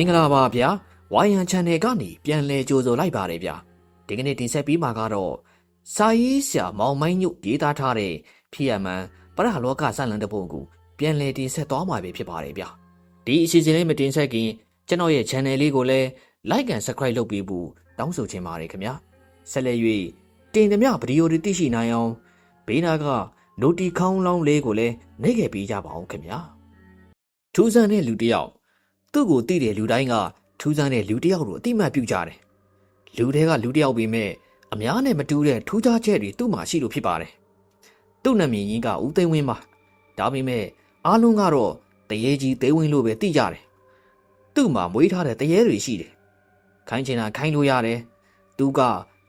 င်္ဂလာပါဗျာဝိုင်းရန် channel ကနေပြန်လဲကြိုဆိုလိုက်ပါတယ်ဗျာဒီကနေ့တင်ဆက်ပြီးမှာကတော့စာရေးဆရာမောင်မိုင်းညုရေးသားထားတဲ့ဖြစ်ရမှန်ပရဟလောကဇာတ်လမ်းတစ်ပုဒ်ကိုပြန်လဲတင်ဆက်သွားမှာပဲဖြစ်ပါတယ်ဗျာဒီအစီအစဉ်လေးမတင်ဆက်ခင်ကျွန်တော်ရဲ့ channel လေးကိုလည်း like and subscribe လုပ်ပေးဖို့တောင်းဆိုချင်ပါတယ်ခင်ဗျာဆက်လက်၍တင်သမျှဗီဒီယိုတွေသိရှိနိုင်အောင်ဘေးနာက noti ခေါင်းလောင်းလေးကိုလည်းနှိပ်ခဲ့ပေးကြပါအောင်ခင်ဗျာထူးဆန်းတဲ့လူတစ်ယောက် သူ့ကိုသိတဲ့လူတိုင်းကထူးဆန်းတဲ့လူတစ်ယောက်ကိုအတိမတ်ပြုကြတယ်။လူတွေကလူတစ်ယောက်ပေမဲ့အများနဲ့မတူတဲ့ထူးခြားချက်တွေသူ့မှာရှိလို့ဖြစ်ပါတယ်။သူ့နာမည်ကြီးကဦးသိန်းဝင်းပါ။ဒါပေမဲ့အားလုံးကတော့တရေကြီးသိန်းဝင်းလို့ပဲသိကြတယ်။သူ့မှာမွေးထားတဲ့တရေတွေရှိတယ်။ခိုင်းချင်တာခိုင်းလို့ရတယ်။သူက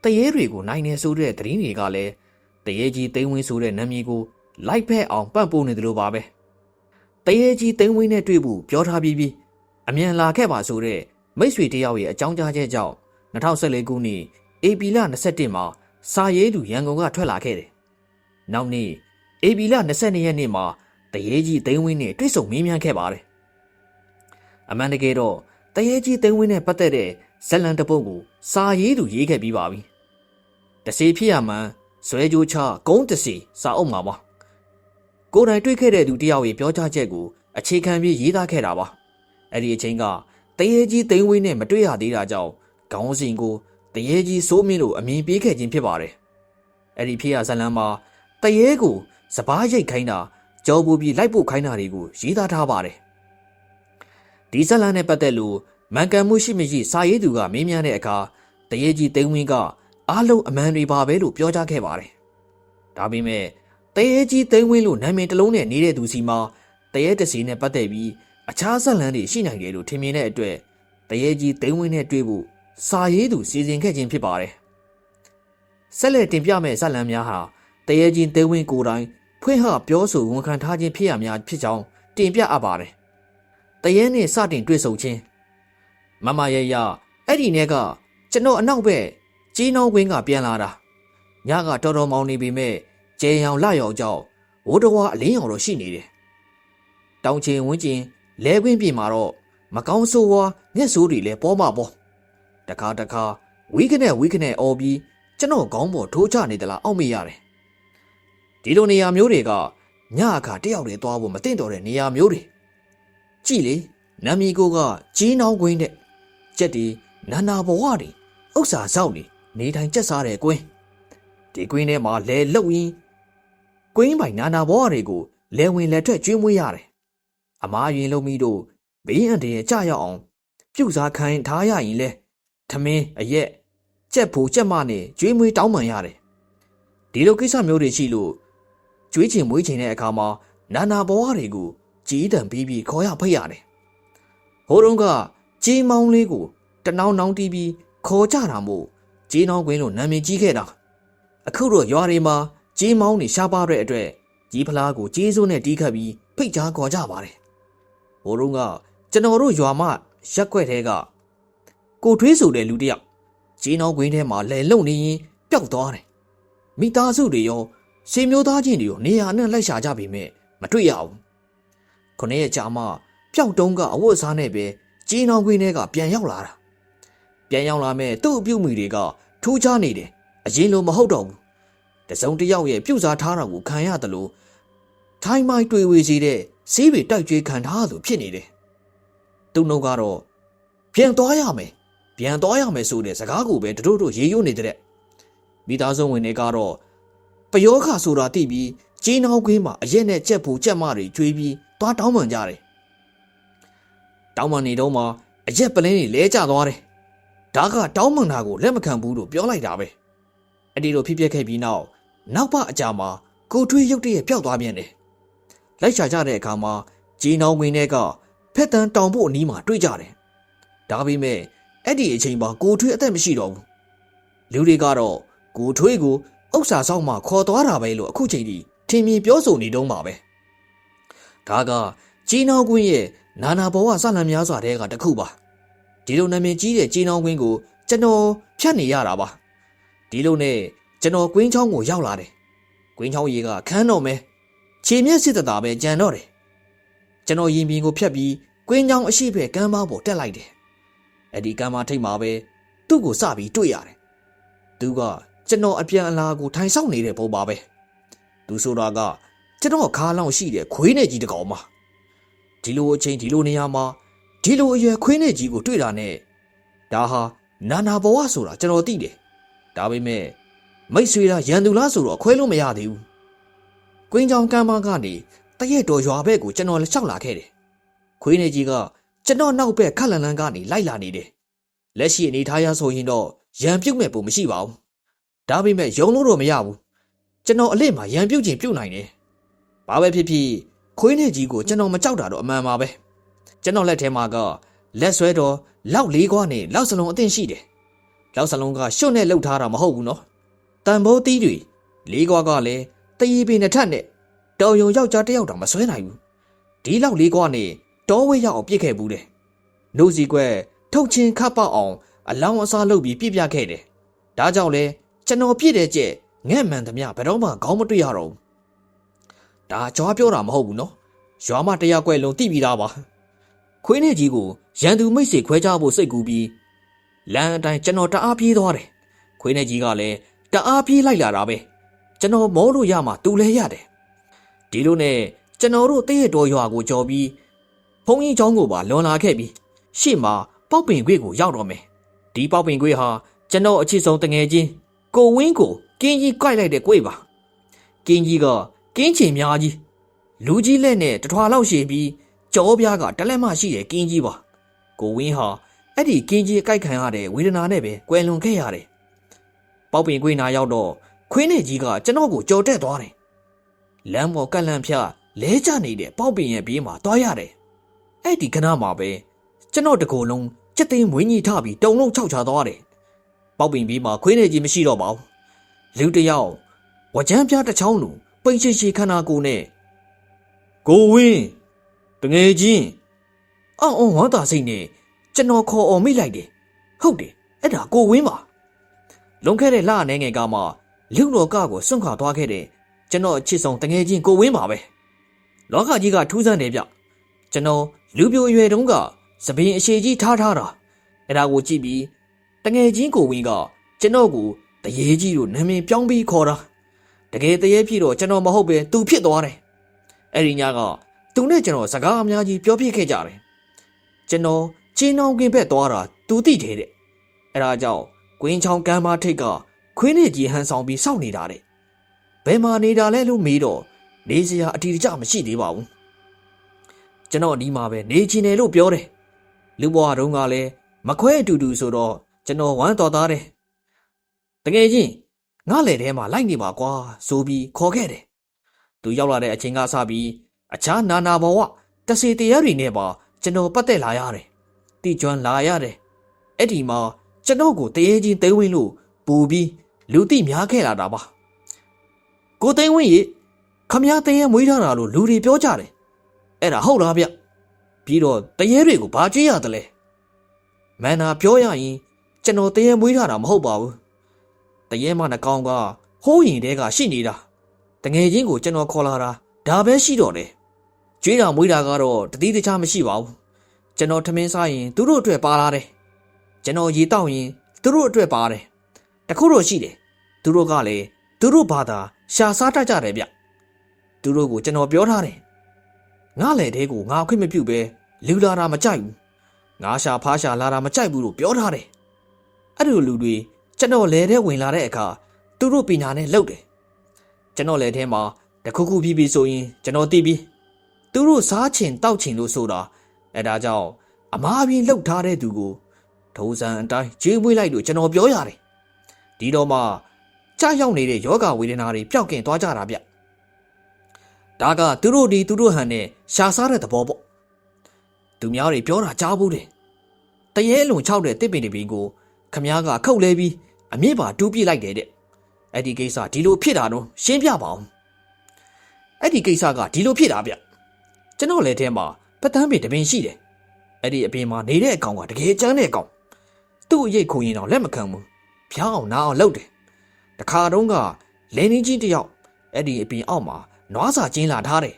တရေတွေကိုနိုင်နေဆိုတဲ့သတင်းတွေကလည်းတရေကြီးသိန်းဝင်းဆိုတဲ့နာမည်ကိုလိုက်ဖက်အောင်ပံ့ပိုးနေတယ်လို့ပါပဲ။တရေကြီးသိန်းဝင်းနဲ့တွေ့ဖို့ပြောထားပြီးပြီး အမြန်လာခဲ့ပါဆိုတဲ့မိတ်ဆွေတယောက်ရဲ့အကြောင်းကြားချက်ကြောင့်2014ခုနှစ်ဧပြီလ21မှာစာရေးသူရန်ကုန်ကထွက်လာခဲ့တယ်။နောက်နေ့ဧပြီလ22ရက်နေ့မှာတရေကြီးသိန်းဝင်းနဲ့တွေ့ဆုံမေးမြန်းခဲ့ပါတယ်။အမှန်တကယ်တော့တရေကြီးသိန်းဝင်းနဲ့ပတ်သက်တဲ့ဇက်လန်တပုတ်ကိုစာရေးသူရေးခဲ့ပြီးပါပြီ။တစီဖြစ်ရမှန်ဇွဲကြိုးချဂုံးတစီစာအုပ်မှာပါ။ကိုယ်တိုင်တွေ့ခဲ့တဲ့သူတယောက်ရဲ့ပြောကြားချက်ကိုအခြေခံပြီးရေးသားခဲ့တာပါ။ အဲ့ဒီအချိန်ကတရေကြီးသိန်းဝင်းနဲ့မတွေ့ရသေးတာကြောင့်ခေါင်းစဉ်ကိုတရေကြီးစိုးမင်းလို့အမည်ပေးခဲ့ခြင်းဖြစ်ပါတယ်။အဲ့ဒီဖြစ်ရဇလန်းမှာတရေကိုစပားရိတ်ခိုင်းတာကြောပူပြီးလိုက်ပို့ခိုင်းတာတွေကိုရေးသားထားပါတယ်။ဒီဇလန်းနဲ့ပတ်သက်လို့မန်ကန်မှုရှိမရှိစာရေးသူကမေးမြန်းတဲ့အခါတရေကြီးသိန်းဝင်းကအားလုံးအမှန်တွေပါပဲလို့ပြောကြားခဲ့ပါတယ်။ဒါပေမဲ့တရေကြီးသိန်းဝင်းလို့နာမည်တစ်လုံးနဲ့နေတဲ့သူစီမှာတရေတစီနဲ့ပတ်သက်ပြီး အခြားဇက်လန်းတွေရှိနိုင်တယ်လို့ထင်မြင်တဲ့အတွက်တရေကြီးသိန်းဝင်းနဲ့တွေ့ဖို့စာရေးသူစီစဉ်ခဲ့ခြင်းဖြစ်ပါတယ်။ဆက်လက်တင်ပြမယ့်ဇက်လန်းများဟာတရေကြီးသိန်းဝင်းကိုယ်တိုင်ဖွင့်ဟပြောဆိုဝန်ခံထားခြင်းဖြစ်ရများဖြစ်ကြောင်းတင်ပြအပ်ပါတယ်။တရေနဲ့စတင်တွေ့ဆုံခြင်းမမရရအဲ့ဒီနဲ့ကကျွန်တော်အနောက်ဘက်ကြီးနှောင်းကွင်းကပြန်လာတာညကတော်တော်မောင်းနေပေမဲ့ကျဲရောင်လှရောင်ကြောင့်ဝိုးတော်အလင်းရောင်တော့ရှိနေတယ်။တောင်ချင်ဝင်းကျင် လဲခွင်းပြင်မှာတော့မကောင်းဆိုးဝါမျက်စိုးတွေလည်းပေါ်မှာပေါ့တခါတခါဝီးကနေဝီးကနေအော်ပြီးကျွန်တော်ခေါင်းပေါ်ထိုးချနေသလားအောက်မေ့ရတယ်ဒီလိုနေရာမျိုးတွေကညအခါတယောက်တည်းသွားဖို့မသင့်တော်တဲ့နေရာမျိုးတွေကြည်လေနမီကိုကကြီးနှောင်းကွင်းတဲ့ကြက်ဒီနာနာဘဝတွေဥစ္စာဆောက်နေနေထိုင်ကြက်စားတဲ့ကွင်းဒီကွင်းထဲမှာလဲလှုပ်ရင်းကွင်းပိုင်နာနာဘဝတွေကိုလဲဝင်လက်ထွက်ကျွေးမွေးရတယ် အမားရင်လုံးမီတို့ဘေးအန္တရာယ်ကြရောက်အောင် ပြုတ်စားခိုင်းထားရရင်လဲထမင်းအရက်ကြက်ဖို့ကြက်မနဲ့ကျွေးမွေးတောင်းပန်ရတယ်ဒီလိုကိစ္စမျိုးတွေရှိလို့ကျွေးချင်မွေးချင်တဲ့အခါမှာနာနာဘဝတွေကိုကြီးတံပြီးပြီးခေါ်ရဖိတ်ရတယ်ဟိုတုန်းကကြီးမောင်းလေးကိုတနောင်းနောင်းတီးပြီးခေါ်ကြတာမို့ကြီးနောင်းကွင်းလို့နာမည်ကြီးခဲ့တာအခုတော့ရွာတွေမှာကြီးမောင်းနေရှားပါတဲ့အတွက်ကြီးဖလားကိုကြီးစိုးနဲ့တီးခတ်ပြီးဖိတ်ကြားခေါ်ကြပါတယ် ဟိုတုန်းကကျွန်တော်တို့ရွာမရက်ွက်တဲကကိုထွေးဆိုတဲ့လူတစ်ယောက်ဂျင်းအောင်ကွင်းထဲမှာလဲလုံနေရင်ပျောက်သွားတယ်မိသားစုတွေရောရှင်မျိုးသားချင်းတွေရောနေရာနဲ့လိုက်ရှာကြပေမဲ့မတွေ့ရဘူးခုနှစ်ရက်ကြာမှပျောက်တုံးကအဝတ်အစားနဲ့ပဲဂျင်းအောင်ကွင်းထဲကပြန်ရောက်လာတာပြန်ရောက်လာမဲ့သူ့အပြုတ်မိတွေကထူးခြားနေတယ်အရင်လိုမဟုတ်တော့ဘူးတစုံတစ်ယောက်ရဲ့ပြုတ်စားထားတာကိုခံရတယ်လို့ထိုင်းမိုင်းတွေ့ဝေစီတဲ့ ဆေးတွေတိုက်ကြွေးခံထားလို့ဖြစ်နေတယ်သူ့နှုတ်ကတော့ပြန်သွားရမယ်ပြန်သွားရမယ်ဆိုတဲ့စကားကိုပဲတို့တို့ရေရွနေတဲ့မိသားစုဝင်တွေကတော့ပယောခဆိုတာသိပြီးကျင်းနောက်ကွင်းမှာအရက်နဲ့ကြက်ဖို့ကြက်မတွေကျွေးပြီးသွားတောင်းပန်ကြတယ်တောင်းပန်နေတော့မှအရက်ပလင်းတွေလဲကျသွားတယ်ဒါကတောင်းပန်တာကိုလက်မခံဘူးလို့ပြောလိုက်တာပဲအဲ့ဒီလိုဖြစ်ပျက်ခဲ့ပြီးနောက်နောက်ပအကြာမှာကိုထွေးရုတ်တရက်ပျောက်သွားပြန်တယ် လိုက်ရှာကြတဲ့အခါမှာဂျင်းနောင်ဝင်တွေကဖက်တန်တောင်ဖို့အနီးမှာတွေ့ကြတယ်။ဒါပေမဲ့အဲ့ဒီအချိန်မှာကိုထွေးအသက်မရှိတော့ဘူး။လူတွေကတော့ကိုထွေးကိုဥစ္စာဆောင်မှခေါ်သွားတာပဲလို့အခုချိန်ထိထင်မြင်ပြောဆိုနေတုံးပါပဲ။ဒါကဂျင်းနောင်ကွင်းရဲ့နာနာဘဝဆလံများစွာတဲကတစ်ခုပါ။ဒီလိုနာမည်ကြီးတဲ့ဂျင်းနောင်ကွင်းကိုကျွန်တော်ဖြတ်နေရတာပါ။ဒီလိုနဲ့ကျွန်တော်ကွင်းချောင်းကိုရောက်လာတယ်။ကွင်းချောင်းရေကခန်းတော်မဲ ခြေမျက်စစ်တတာပဲကြံတော့တယ်ကျွန်တော်ရင်ပြင်ကိုဖြတ်ပြီးကွင်းချောင်းအရှိဖက်ကမ်းပါပေါ်တက်လိုက်တယ်အဲ့ဒီကမ်းမထိတ်မှာပဲသူ့ကိုစပြီးတွေ့ရတယ်သူကကျွန်တော်အပြန်အလာကိုထိုင်ဆောင်နေတဲ့ပုံပါပဲသူဆိုတာကကျွန်တော်ခါလောင်ရှိတဲ့ခွေးနဲ့ကြီးတစ်ကောင်ပါဒီလိုအချိန်ဒီလိုနေရာမှာဒီလိုအရွယ်ခွေးနဲ့ကြီးကိုတွေ့တာနဲ့ဒါဟာနာနာဘဝဆိုတာကျွန်တော်သိတယ်ဒါပေမဲ့မိတ်ဆွေလားရန်သူလားဆိုတော့ခွဲလို့မရသေးဘူး ကွင်းချောင်းကမ်းမကနေတရက်တော်ရွာဘက်ကိုကျွန်တော်လက်လျှောက်လာခဲ့တယ်ခွေးနဲ့ကြီးကကျွန်တော်နောက်ဘက်ခက်လန်လန်ကနေလိုက်လာနေတယ်လက်ရှိအနေထားရဆိုရင်တော့ရန်ပြုတ်မဲ့ပုံမရှိပါဘူးဒါပေမဲ့ယုံလို့တော့မရဘူးကျွန်တော်အလေးမှာရန်ပြုတ်ခြင်းပြုတ်နိုင်တယ်ဘာပဲဖြစ်ဖြစ်ခွေးနဲ့ကြီးကိုကျွန်တော်မကြောက်တာတော့အမှန်ပါပဲကျွန်တော်လက်ထဲမှာကလက်ဆွဲတော်လောက်လေးခွားနဲ့လောက်စလုံးအသင့်ရှိတယ်လောက်စလုံးကရှုံ့နဲ့လှုပ်ထားတာမဟုတ်ဘူးနော်တန်ဖိုးတီးတွေလေးခွားကလည်း တရီပင်နဲ့ထက်နဲ့တော်ယုံယောက်ျားတစ်ယောက်တောင်မဆွဲနိုင်ဘူးဒီလောက်လေးခွားနဲ့တောဝဲရောက်အောင်ပြစ်ခဲ့ဘူးတယ်နှုတ်စီကွက်ထုတ်ချင်းခတ်ပေါက်အောင်အလောင်းအစားလုပ်ပြီးပြစ်ပြခဲ့တယ်ဒါကြောင့်လဲကျွန်တော်ပြစ်တဲ့ကြက်ငဲ့မှန်သမျှဘယ်တော့မှခေါင်းမတွေ့ရတော့ဘူးဒါကြွားပြောတာမဟုတ်ဘူးနော်ရွာမတရားကွက်လုံးတိပြီးသားပါခွေးနဲ့ကြီးကိုရန်သူမိတ်ဆွေခွဲခြားဖို့စိတ်ကူးပြီးလမ်းအတိုင်းကျွန်တော်တအားပြေးသွားတယ်ခွေးနဲ့ကြီးကလည်းတအားပြေးလိုက်လာတာပဲ ကျွန်တော်မောလို့ရမှာသူလဲရတယ်ဒီလိုနဲ့ကျွန်တော်တို့တည့်ရတော်ရွာကိုကြော်ပြီးဘုံကြီးချောင်းကိုပါလွန်လာခဲ့ပြီးရှေ့မှာပေါက်ပင်ခွေကိုရောက်တော့မယ်ဒီပေါက်ပင်ခွေဟာကျွန်တော်အချစ်ဆုံးတငယ်ချင်းကိုဝင်းကိုကင်းကြီးကြိုက်လိုက်တဲ့ခွေပါကင်းကြီးကကင်းချင်များကြီးလူကြီးလက်နဲ့တထွာလောက်ရှည်ပြီးကြောပြားကတလက်မရှိတဲ့ကင်းကြီးပါကိုဝင်းဟာအဲ့ဒီကင်းကြီးအကြိုက်ခံရတဲ့ဝေဒနာနဲ့ပဲကွယ်လွန်ခဲ့ရတယ်ပေါက်ပင်ခွေနာရောက်တော့ ခွေးနဲ့ကြီးကကျွန်တော်ကိုကြော်တက်သွားတယ်လမ်းပေါ်ကက်လန့်ဖြလဲကျနေတဲ့ပေါက်ပင်ရဲ့ဘေးမှာတွားရတယ်အဲ့ဒီကဏမှာပဲကျွန်တော်တကိုယ်လုံးစက်သိမ်းမွေးကြီးထပြီးတုံလုံးခြောက်ချသွားတယ်ပေါက်ပင်ဘေးမှာခွေးနဲ့ကြီးမရှိတော့ပါဘူးလူတစ်ယောက်ဝကြမ်းပြားတစ်ချောင်းလိုပိန်ရှိရှိခန္ဓာကိုယ်နဲ့ကိုဝင်းတငယ်ချင်းအော်အော်ဝမ်းသာစိတ်နဲ့ကျွန်တော်ခေါ်အော်မိလိုက်တယ်ဟုတ်တယ်အဲ့ဒါကိုဝင်းပါလွန်ခဲ့တဲ့လအနေငယ်ကမှ လူတော်ကကိုစွန့်ခွာသွားခဲ့တဲ့ကျွန်တော်အချစ်ဆုံးတငယ်ချင်းကိုဝင်းပါပဲလောကကြီးကထူးဆန်းတယ်ဗျကျွန်တော်လူပြိုအရွယ်တုန်းကသပင်အရှိကြီးထားထားတာအဲ့ဒါကိုကြည့်ပြီးတငယ်ချင်းကိုဝင်းကကျွန်တော်ကိုတရေကြီးတို့နာမည်ပြောင်းပြီးခေါ်တာတကယ်တရေဖြစ်တော့ကျွန်တော်မဟုတ်ပဲသူဖြစ်သွားတယ်အဲ့ဒီညကသူနဲ့ကျွန်တော်စကားအများကြီးပြောပြခဲ့ကြတယ်ကျွန်တော်ချင်းနှောင်းကင်းဘက်သွားတာသူသိတယ်တဲ့အဲ့ဒါကြောင့်ကွင်းချောင်းကမ်းမထိတ်က ခွင်းနေကြီးဟန်ဆောင်ပြီးစောင့်နေတာတဲ့ဘယ်မှာနေတာလဲလို့မေးတော့နေစရာအတီတကျမရှိသေးပါဘူးကျွန်တော်ဒီမှာပဲနေချင်တယ်လို့ပြောတယ်လူဘွားတုန်းကလည်းမခွဲအတူတူဆိုတော့ကျွန်တော်ဝမ်းတော်သားတယ်တကယ်ချင်းငါ့လေထဲမှာလိုက်နေပါကွာဆိုပြီးခေါ်ခဲ့တယ်သူရောက်လာတဲ့အချိန်ကစပြီးအခြားနာနာဘဝတစေတရားတွေနဲ့ပါကျွန်တော်ပတ်သက်လာရတယ်တိကျွမ်းလာရတယ်အဲ့ဒီမှာကျွန်တော်ကိုတရေချင်းသိမ်းဝင်းလို့ပူပြီး လူတိများခဲ့လာတာပါကိုသိန်းဝင်းရေခမည်းတရေမွေးထားတာလို့လူတွေပြောကြတယ်အဲ့ဒါဟုတ်လားဗျပြီးတော့တရေတွေကိုဘာကြွေးရတယ်လဲမန်နာပြောရရင်ကျွန်တော်တရေမွေးထားတာမဟုတ်ပါဘူးတရေမနှကောင်ကဟိုးရင်တဲကရှိနေတာတငယ်ချင်းကိုကျွန်တော်ခေါ်လာတာဒါပဲရှိတော့တယ်ကြွေးတာမွေးတာကတော့တတိတခြားမရှိပါဘူးကျွန်တော်ထမင်းစားရင်သူတို့အတွက်ပါလာတယ်ကျွန်တော်ရေတောက်ရင်သူတို့အတွက်ပါတယ်တခုတော့ရှိတယ် သူတို့ကလည်းသူတို့ဘာသာရှာစားတတ်ကြတယ်ဗျသူတို့ကိုကျွန်တော်ပြောထားတယ်ငါလည်းတဲကိုငါခွင့်မပြုဘဲလူလာတာမကြိုက်ဘူးငါရှာဖားရှာလာတာမကြိုက်ဘူးလို့ပြောထားတယ်အဲ့လိုလူတွေကျွန်တော်လဲတဲ့ဝင်လာတဲ့အခါသူတို့ပညာနဲ့လှုပ်တယ်ကျွန်တော်လည်းထဲမှာတခုခုပြီးပြီဆိုရင်ကျွန်တော်သိပြီသူတို့စားချင်တောက်ချင်လို့ဆိုတာအဲဒါကြောင့်အမားပြင်းလှုပ်ထားတဲ့သူကိုဒုံစံအတိုင်းကြေးမွေးလိုက်လို့ကျွန်တော်ပြောရတယ်ဒီတော့မှ ကြာရောက်နေတဲ့ယောဂဝေဒနာတွေပျောက်ကင်သွားကြတာဗျဒါကသူတို့ဒီသူတို့ဟန်နဲ့ရှာစားတဲ့သဘောပေါ့သူများတွေပြောတာကြားဘူးတယ်တရေလုံချောက်တဲ့တစ်ပင်တစ်ပင်ကိုခမားကခုတ်လဲပြီးအမြင့်ပါတူးပြလိုက်တယ်တဲ့အဲ့ဒီကိစ္စဒီလိုဖြစ်တာတော့ရှင်းပြပါအောင်အဲ့ဒီကိစ္စကဒီလိုဖြစ်တာဗျကျွန်တော်လည်းထဲမှာပတန်းပင်တပင်ရှိတယ်အဲ့ဒီအပင်မှာနေတဲ့အကောင်ကတကယ်ကျန်းတဲ့အကောင်သူ့အရေးခုံရင်တော့လက်မခံဘူးဖျောင်းအောင်နားအောင်လုပ်တယ် တခါတုန်းကလဲနေကြီးတယောက်အဲ့ဒီအပင်အောက်မှာနွားစာကျင်းလာထားတယ်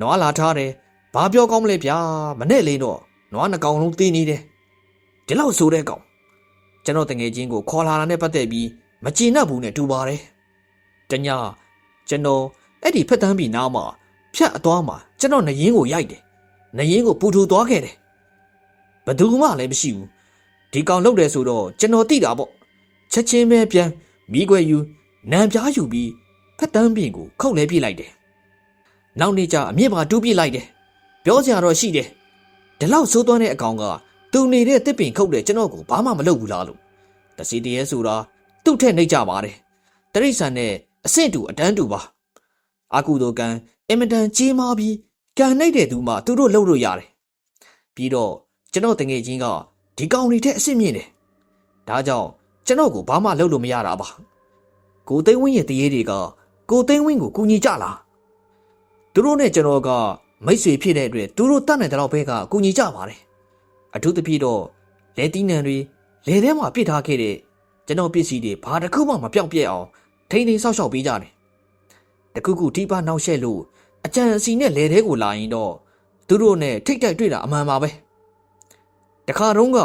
နွားလာထားတယ်ဘာပြောကောင်းမလဲဗျာမနဲ့လေးတော့နွားနှကောင်လုံးသေးနေတယ်ဒီလောက်ဆိုတဲ့ကောင်ကျွန်တော်တငယ်ချင်းကိုခေါ်လာတာနဲ့ပတ်သက်ပြီးမကျေနပ်ဘူးနဲ့တူပါတယ်တညာကျွန်တော်အဲ့ဒီဖက်တန်းပြီနားမှာဖြတ်အသွားမှာကျွန်တော်နရင်ကိုရိုက်တယ်နရင်ကိုပူထူသွားခဲ့တယ်ဘယ်သူမှလည်းမရှိဘူးဒီကောင်လောက်တယ်ဆိုတော့ကျွန်တော်သိတာပေါ့ချက်ချင်းပဲပြန် မိခွဲယူနံပြားယူပြီးဖက်တန်းပြင်ကိုခုတ်လဲပြစ်လိုက်တယ်နောက်နေ့ကျအမြင့်ပါတူးပြစ်လိုက်တယ်ပြောစရာတော့ရှိတယ်ဒီလောက်ဆိုးသွမ်းတဲ့အကောင်ကသူနေတဲ့တစ်ပင်ခုတ်တယ်ကျွန်တော်ကိုဘာမှမလုပ်ဘူးလားလို့တစီတည်းဆိုတာသူ့ထက်နှိပ်ကြပါတယ်တရိษံနဲ့အဆင့်တူအတန်းတူပါအာကုသိုကံအင်မတန်ကြီးမားပြီးကံနှိပ်တဲ့သူမှသူတို့လှုပ်လို့ရတယ်ပြီးတော့ကျွန်တော်တငယ်ချင်းကဒီကောင်တွေထက်အဆင့်မြင့်တယ်ဒါကြောင့် ကျွန်တော်ကိုဘာမှလုပ်လို့မရတာပါကိုသိန်းဝင်းရဲ့တရေတွေကကိုသိန်းဝင်းကိုကူညီကြလားသူတို့နဲ့ကျွန်တော်ကမိတ်ဆွေဖြစ်တဲ့အတွက်သူတို့တတ်နိုင်တဲ့လောက်ဘဲကကူညီကြပါတယ်အထူးသဖြင့်တော့လက်တီးနံတွေလေထဲမှာပစ်ထားခဲ့တဲ့ကျွန်တော်ပစ္စည်းတွေဘာတစ်ခုမှမပြောင်းပြက်အောင်ထိန်းထိန်းဆောက်ရှောက်ပေးကြတယ်တခုခုထိပါနှောက်ရှက်လို့အကြံအစီနဲ့လေထဲကိုလာရင်တော့သူတို့နဲ့ထိတ်တိုက်တွေ့တာအမှန်ပါပဲတခါတုန်းက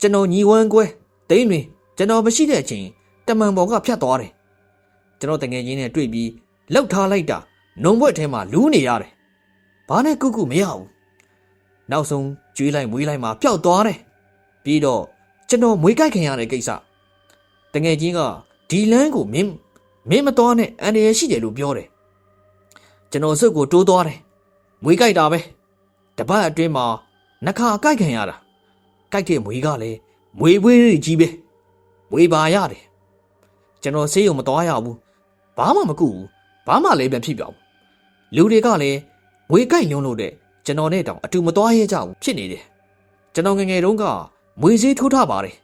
ကျွန်တော်ညီဝမ်းကွဲတိမ့်တွင် ကျွန်တော်မရှိတဲ့အချိန်တမန်ပေါ်ကဖြတ်သွားတယ်ကျွန်တော်တငယ်ချင်းနဲ့တွေ့ပြီးလောက်ထားလိုက်တာနုံဘွက်ထဲမှာလူးနေရတယ်ဘာနဲ့ကုကုမရဘူးနောက်ဆုံးကျွေးလိုက်မွေးလိုက်မှပျောက်သွားတယ်ပြီးတော့ကျွန်တော်မွေးကြိုက်ခင်ရတဲ့ကိစ္စတငယ်ချင်းကဒီလန်းကိုမင်းမင်းမတော်နဲ့အန်ရယ်ရှိတယ်လို့ပြောတယ်ကျွန်တော်စုပ်ကိုတိုးသွားတယ်မွေးကြိုက်တာပဲတပတ်အတွင်းမှာနှခါကြိုက်ခင်ရတာကြိုက်တဲ့မွေးကလည်းမွေးဝေးကြီးပဲ မွေးပါရတယ်ကျွန်တော်ဆေးရုံမတော်ရဘူးဘာမှမကူဘူးဘာမှလည်းပြန်ဖြစ်ပြောင်းလူတွေကလည်းမွေးကြိုက်လုံးလို့တဲ့ကျွန်တော်နဲ့တောင်အတူမတော်ရဲကြဘူးဖြစ်နေတယ်ကျွန်တော်ငယ်ငယ်တုန်းကမွေးစေးထိုးထားပါတယ်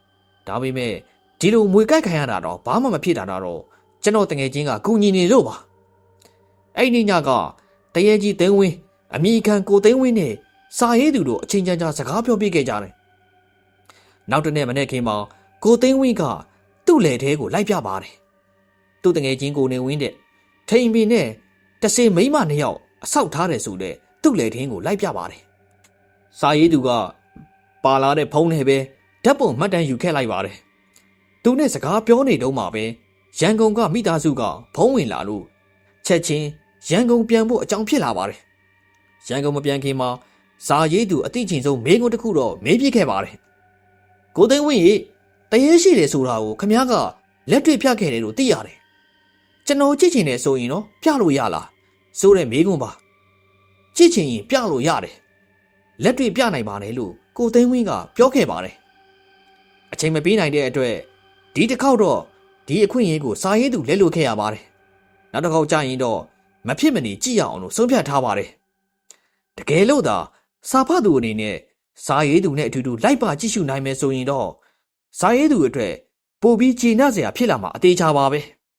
ဒါပေမဲ့ဒီလိုမွေကြိုက်ခံရတာတော့ဘာမှမဖြစ်တာတော့ကျွန်တော်တငယ်ချင်းကကူညီနေလို့ပါအဲ့ဒီညကတရေကြီးသိန်းဝင်းအမိခံကိုသိန်းဝင်းနဲ့စာရေးသူတို့အချင်းချင်းကြားစကားပြောပြခဲ့ကြတယ်နောက်တနေ့မနေ့ခင်းမှာ ကိုသိန်းဝင်းကသူ့လေထဲကိုလိုက်ပြပါတယ်သူ့တငယ်ချင်းကိုနေဝင်းတဲ့ထိန်ပင်နဲ့တစေမိမနှစ်ယောက်အဆောက်ထားတယ်ဆိုတဲ့သူ့လေထင်းကိုလိုက်ပြပါတယ်စာရေးသူကပါလာတဲ့ဖုန်းနဲ့ပဲဓာတ်ပုံမှတ်တမ်းယူခဲ့လိုက်ပါတယ်သူနဲ့စကားပြောနေတုန်းမှာပဲရန်ကုန်ကမိသားစုကဖုံးဝင်လာလို့ချက်ချင်းရန်ကုန်ပြန်ဖို့အကြောင်းဖြစ်လာပါတယ်။ရန်ကုန်မပြန်ခင်မှာဇာရေးသူအသိချင်းဆုံးမေးခွန်းတစ်ခုတော့မေးပြခဲ့ပါတယ်။ကိုသိန်းဝင်းရေ တရေရှိတယ်ဆိုတာကိုခမ ्या ကလက်တွေ့ပြခဲ့တယ်လို့သိရတယ်။ကျွန်တော်ကြည့်ချင်တယ်ဆိုရင်တော့ပြလို့ရလားဆိုတဲ့မေးခွန်းပါ။ကြည့်ချင်ရင်ပြလို့ရတယ်။လက်တွေ့ပြနိုင်ပါနဲ့လို့ကိုသိန်းဝင်းကပြောခဲ့ပါတယ်။အချိန်မပေးနိုင်တဲ့အတွက်ဒီတစ်ခေါက်တော့ဒီအခွင့်အရေးကိုစာရေးသူလက်လွတ်ခဲ့ရပါတယ်။နောက်တစ်ခေါက်ကြာရင်တော့မဖြစ်မနေကြည့်ရအောင်လို့ဆုံးဖြတ်ထားပါတယ်။တကယ်လို့သာစာဖတ်သူအနေနဲ့စာရေးသူနဲ့အတူတူလိုက်ပါကြည့်ရှုနိုင်မယ်ဆိုရင်တော့ စာရေးသူအတွက်ပိုပြီးကျေနပ်စရာဖြစ်လာမှာအသေးချာပါပဲ။